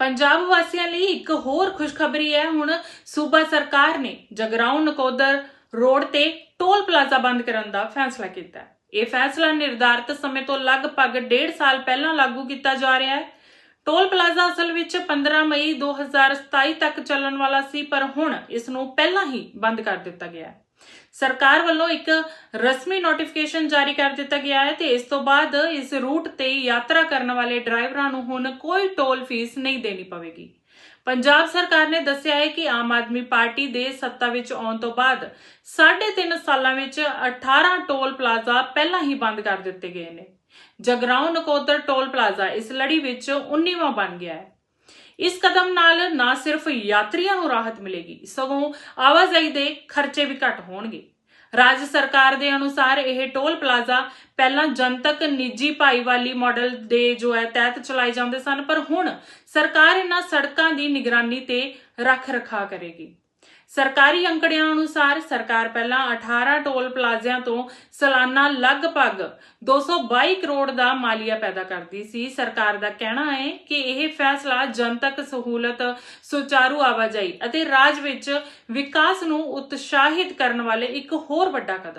ਪੰਜਾਬ ਵਾਸੀਆਂ ਲਈ ਇੱਕ ਹੋਰ ਖੁਸ਼ਖਬਰੀ ਹੈ। ਹੁਣ ਸੂਬਾ ਸਰਕਾਰ ਨੇ ਜਗਰਾਉਂ, ਨਕੋਦਰ ਰੋਡ ਤੇ ਟੋਲ ਪਲਾਜ਼ਾ ਬੰਦ ਕਰਨ ਦਾ ਫੈਸਲਾ ਕੀਤਾ ਹੈ। ਇਹ ਫੈਸਲਾ ਨਿਰਧਾਰਤ ਸਮੇਂ ਤੋਂ ਲਗਭਗ 1.5 ਸਾਲ ਪਹਿਲਾਂ ਲਾਗੂ ਕੀਤਾ ਜਾ ਰਿਹਾ ਹੈ। ਟੋਲ ਪਲਾਜ਼ਾ ਅਸਲ ਵਿੱਚ 15 ਮਈ 2027 ਤੱਕ ਚੱਲਣ ਵਾਲਾ ਸੀ, ਪਰ ਹੁਣ ਇਸ ਨੂੰ ਪਹਿਲਾਂ ਹੀ ਬੰਦ ਕਰ ਦਿੱਤਾ ਗਿਆ ਹੈ। ਸਰਕਾਰ ਵੱਲੋਂ ਇੱਕ ਰਸਮੀ ਨੋਟੀਫਿਕੇਸ਼ਨ ਜਾਰੀ ਕਰ ਦਿੱਤਾ ਗਿਆ ਹੈ ਤੇ ਇਸ ਤੋਂ ਬਾਅਦ ਇਸ ਰੂਟ ਤੇ ਯਾਤਰਾ ਕਰਨ ਵਾਲੇ ਡਰਾਈਵਰਾਂ ਨੂੰ ਹੁਣ ਕੋਈ ਟੋਲ ਫੀਸ ਨਹੀਂ ਦੇਣੀ ਪਵੇਗੀ। ਪੰਜਾਬ ਸਰਕਾਰ ਨੇ ਦੱਸਿਆ ਹੈ ਕਿ ਆਮ ਆਦਮੀ ਪਾਰਟੀ ਦੇ ਸੱਤਾ ਵਿੱਚ ਆਉਣ ਤੋਂ ਬਾਅਦ 3.5 ਸਾਲਾਂ ਵਿੱਚ 18 ਟੋਲ ਪਲਾਜ਼ਾ ਪਹਿਲਾਂ ਹੀ ਬੰਦ ਕਰ ਦਿੱਤੇ ਗਏ ਨੇ। ਜਗਰਾਉਂ ਨਕੋਦਰ ਟੋਲ ਪਲਾਜ਼ਾ ਇਸ ਲੜੀ ਵਿੱਚ 19ਵਾਂ ਬਣ ਗਿਆ ਹੈ। ਇਸ ਕਦਮ ਨਾਲ ਨਾ ਸਿਰਫ ਯਾਤਰੀਆਂ ਨੂੰ ਰਾਹਤ ਮਿਲੇਗੀ, ਸਗੋਂ ਆਵਾਜਾਈ ਦੇ ਖਰਚੇ ਵੀ ਘੱਟ ਹੋਣਗੇ। ਰਾਜ ਸਰਕਾਰ ਦੇ ਅਨੁਸਾਰ ਇਹ ਟੋਲ ਪਲਾਜ਼ਾ ਪਹਿਲਾਂ ਜਨਤਕ ਨਿੱਜੀ ਭਾਈਵਾਲੀ ਮਾਡਲ ਦੇ ਜੋ ਹੈ ਤਹਿਤ ਚਲਾਏ ਜਾਂਦੇ ਸਨ, ਪਰ ਹੁਣ ਸਰਕਾਰ ਇਹਨਾਂ ਸੜਕਾਂ ਦੀ ਨਿਗਰਾਨੀ ਤੇ ਰੱਖ ਰਖਾ ਕਰੇਗੀ। ਸਰਕਾਰੀ ਅੰਕੜਿਆਂ ਅਨੁਸਾਰ ਸਰਕਾਰ ਪਹਿਲਾਂ 18 ਟੋਲ ਪਲਾਜ਼ਿਆਂ ਤੋਂ ਸਾਲਾਨਾ ਲਗਭਗ 222 ਕਰੋੜ ਦਾ ਮਾਲੀਆ ਪੈਦਾ ਕਰਦੀ ਸੀ। ਸਰਕਾਰ ਦਾ ਕਹਿਣਾ ਹੈ ਕਿ ਇਹ ਫੈਸਲਾ ਜਨਤਕ ਸਹੂਲਤ ਸੁਚਾਰੂ ਆਵਾਜਾਈ ਅਤੇ ਰਾਜ ਵਿੱਚ ਵਿਕਾਸ ਨੂੰ ਉਤਸ਼ਾਹਿਤ ਕਰਨ ਵਾਲੇ ਇੱਕ ਹੋਰ ਵੱਡਾ ਕਦਮ